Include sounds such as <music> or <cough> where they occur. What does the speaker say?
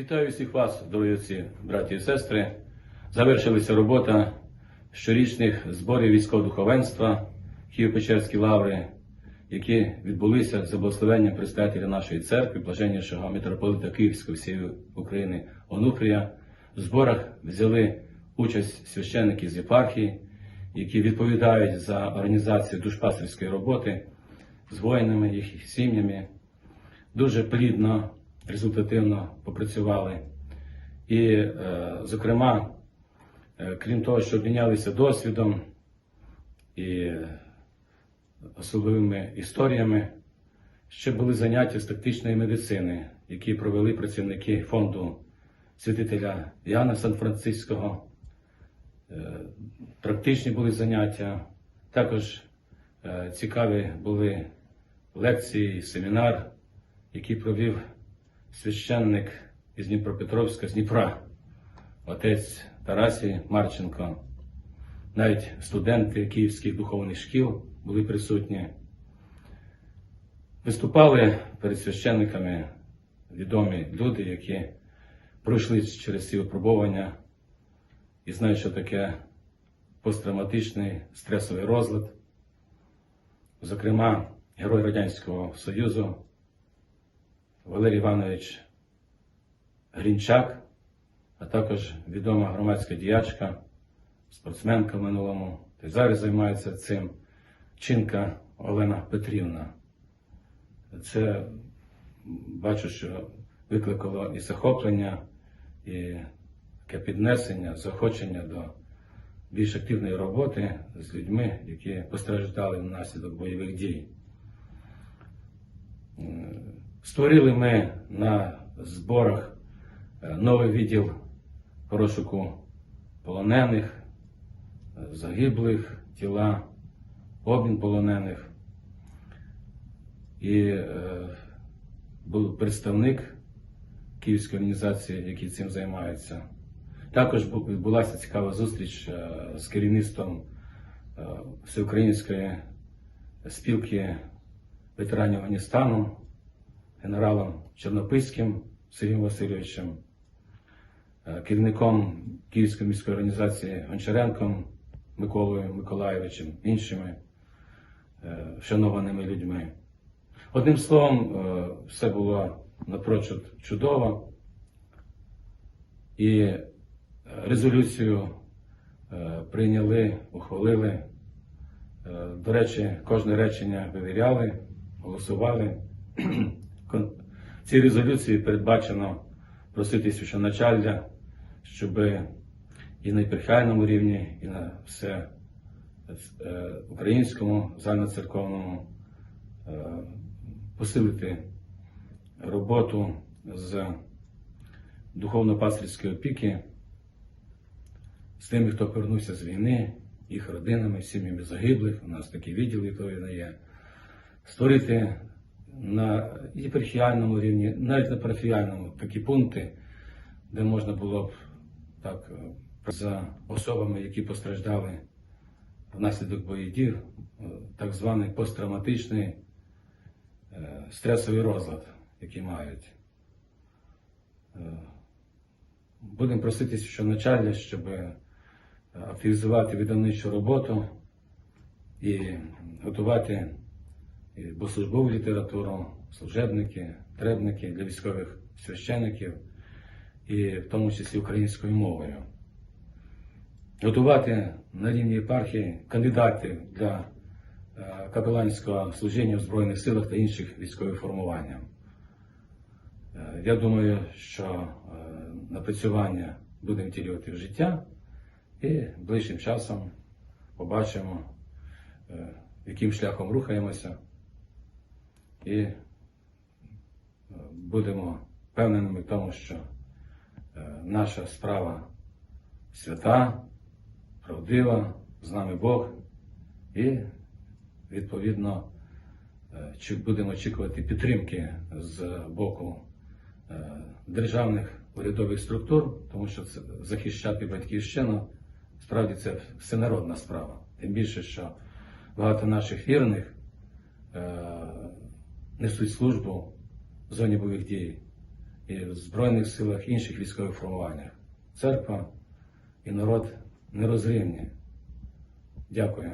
Вітаю всіх вас, дорогі браті і сестри. Завершилася робота щорічних зборів військового духовенства Києво-Печерські лаври, які відбулися за благословенням представителя нашої церкви, блаженнішого митрополита Київської всієї України Онуфрія. В зборах взяли участь священники з єпархії, які відповідають за організацію душпастерської роботи з воїнами, їх сім'ями. Дуже плідно, результативно попрацювали. І, е, зокрема, е, крім того, що обмінялися досвідом і особливими історіями, ще були заняття з тактичної медицини, які провели працівники фонду святителя Яна Сан-Франциського. Е, Практичні були заняття, також цікаві були лекції, семінар, який провів священник із Дніпропетровська, з Дніпра, отець Тарасій Марченко. Навіть студенти київських духовних шкіл були присутні. Виступали перед священниками відомі люди, які пройшли через ці випробування і знають, що таке посттравматичний стресовий розлад. Зокрема, герой Радянського Союзу Валерій Іванович Грінчак, а також відома громадська діячка, спортсменка в минулому, та й зараз займається цим чинка Олена Петрівна. Це бачу, що викликало і захоплення, і таке піднесення, заохочення до більш активної роботи з людьми, які постраждали внаслідок бойових дій. Створили ми на зборах е, новий відділ розшуку полонених, е, загиблих тіла, обмін полонених. І е, був представник Київської організації, який цим займається. Також відбулася цікава зустріч е, з керівництвом Всеукраїнської спілки ветеранів Афганістану, генералом Чорнопильським Сергієм Васильовичем, е, керівником Київської міської організації Гончаренком Миколою Миколаєвичем, іншими е, шанованими людьми. Одним словом, е, все було напрочуд чудово. І резолюцію прийняли, ухвалили. До речі, кожне речення вивіряли, голосували. <clears throat> В цій резолюції передбачено просити священачалля, щоб і на епархіальному рівні, і на все е, українському загальноцерковному е, посилити роботу з духовно-пастирської опіки з тими, хто повернувся з війни, їх родинами, сім'ями загиблих. У нас такі відділи то є. Створити на єпархіальному рівні, навіть на парафіальному такі пункти, де можна було б так е, за особами, які постраждали внаслідок бойових е, так званий посттравматичний е, стресовий розлад, який мають. Будемо просити священачалля, щоб е, активізувати видавничу роботу і готувати і богослужбову літературу, служебники, требники для військових священиків, і в тому числі українською мовою. Готувати на рівні єпархії кандидатів для е, капеланського служіння в Збройних силах та інших військових формувань. Е, Я думаю, що е, напрацювання будемо втілювати в життя і ближчим часом побачимо, яким шляхом рухаємося, і е, будемо впевненими в тому, що е, наша справа свята, правдива, з нами Бог, і відповідно е, будемо очікувати підтримки з боку державних урядових структур, тому що це захищати батьківщину справді це всенародна справа. Тим більше, що багато наших вірних несуть службу в зоні бойових дій і в Збройних силах, інших військових формуваннях. Церква і народ нерозривні. Дякую.